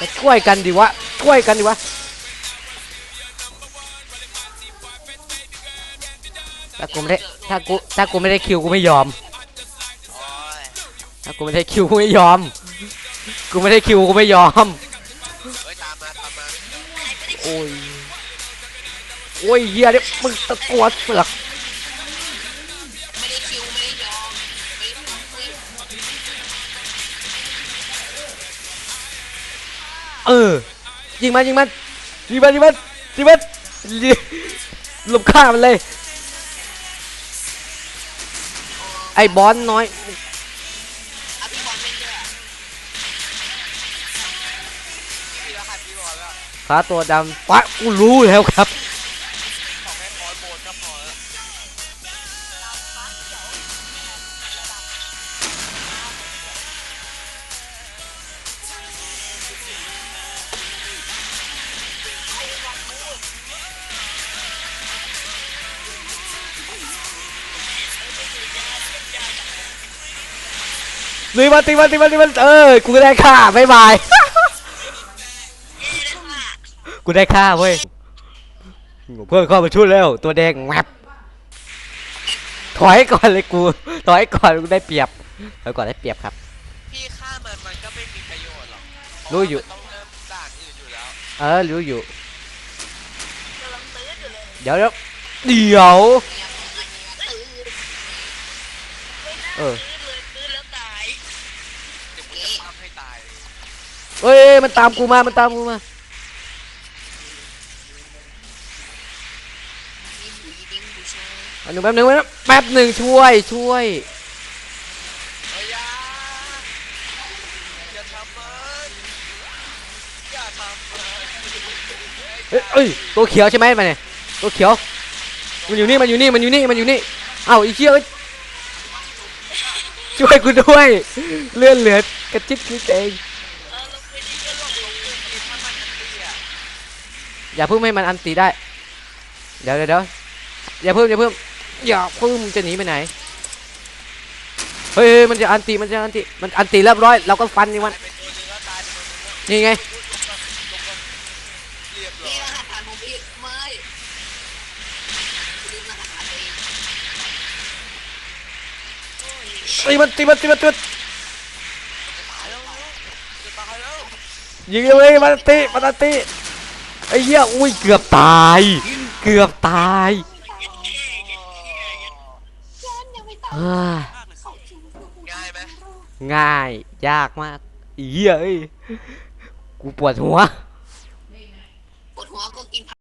ก็ช่วยกันดิวะ ช่วยกันดิวะ ถ้ากูไม่ได้ ถ้ากู ถ้ากูไม่ได้คิวกูไม่ยอม โอ้ยถ้ากูไม่ได้คิวกูไม่ยอม กูไม่ได้คิวกูไม่ยอม เฮ้ยตามมาตามมาโอ้ย โอ้ยเฮียเนี่ยมึงตะกัวเสือก ไม่ได้คิวไม่ได้ยอมไม่ได้คุย เออ ยิงมันยิงมันยิงมันยิงมันยิงมันหลบข้ามันเลย ไอ้บอลน้อยอะพี่บอลไม่เชื่อพี่แล้วใครพี่บอลแล้วขาตัวดำปะกูรู้แล้วครับ ตีมันตีมันตีมันตีมันเออกูได้ค่าบ๊ายบายกูได้ค่าเว้ยเพื่อนเข้ามาช่วยแล้ว ตัวแดงแวบถอยก่อนเลยกูถอยก่อนกูได้เปรียบถอยก่อนได้เปรียบครับ พี่ฆ่ามันมันก็ไม่มีประโยชน์หรอกรู้อยู่ต้องเริ่มด่านอื่นอยู่แล้วเออรู้อยู่เดี๋ยวเดี๋ยวเดี๋ยวตื้อเออแล้วตาย เดี๋ยวกูจะทำให้ตาย เฮ้ยมันตามกูมา มันตามกูมาหมูยิงบูชาอันหนึ่งแป๊บหนึ่งแป๊บหนึ่งช่วยช่วยเฮ้ยอยาอย่าทำมันอย่าทำมันเอ้ยเอ้ยตัวเขียวใช่ไหมมันเนี่ยตัวเขียว มันอยู่นี่ มันอยู่นี่ มันอยู่นี่ มันอยู่นี่ เอ้าไอีเชี่ยเอ้ยช่วยกูด้วย เลื่อนเหลือกระจิบนิดเอง เออลงไปนี่ก็ลงลงลง ถ้ามันอันตีอะ อย่าเพิ่งให้มันอันตีได้ เดี๋ยวเดี๋ยวอย่าเพิ่มอย่าเพิ่มอย่าเพิ่มจะหนีไปไหน เฮ้ยมันจะอันตีมันจะอันตีมันอันตีเรียบร้อยเราก็ฟันนี่มันตางมันนี่ไงลงก่อมันตีมันตีมันตีมันตีมันยิงเลยมันตีมันตี ไอ้เหี้ยอุ้ยเกือบตาย เกือบตายเฮ้ยง่ายไหมง่ายยากมากอ้เหี้ยเอ้ยกูปวดหัว ปวดหัวก็กิน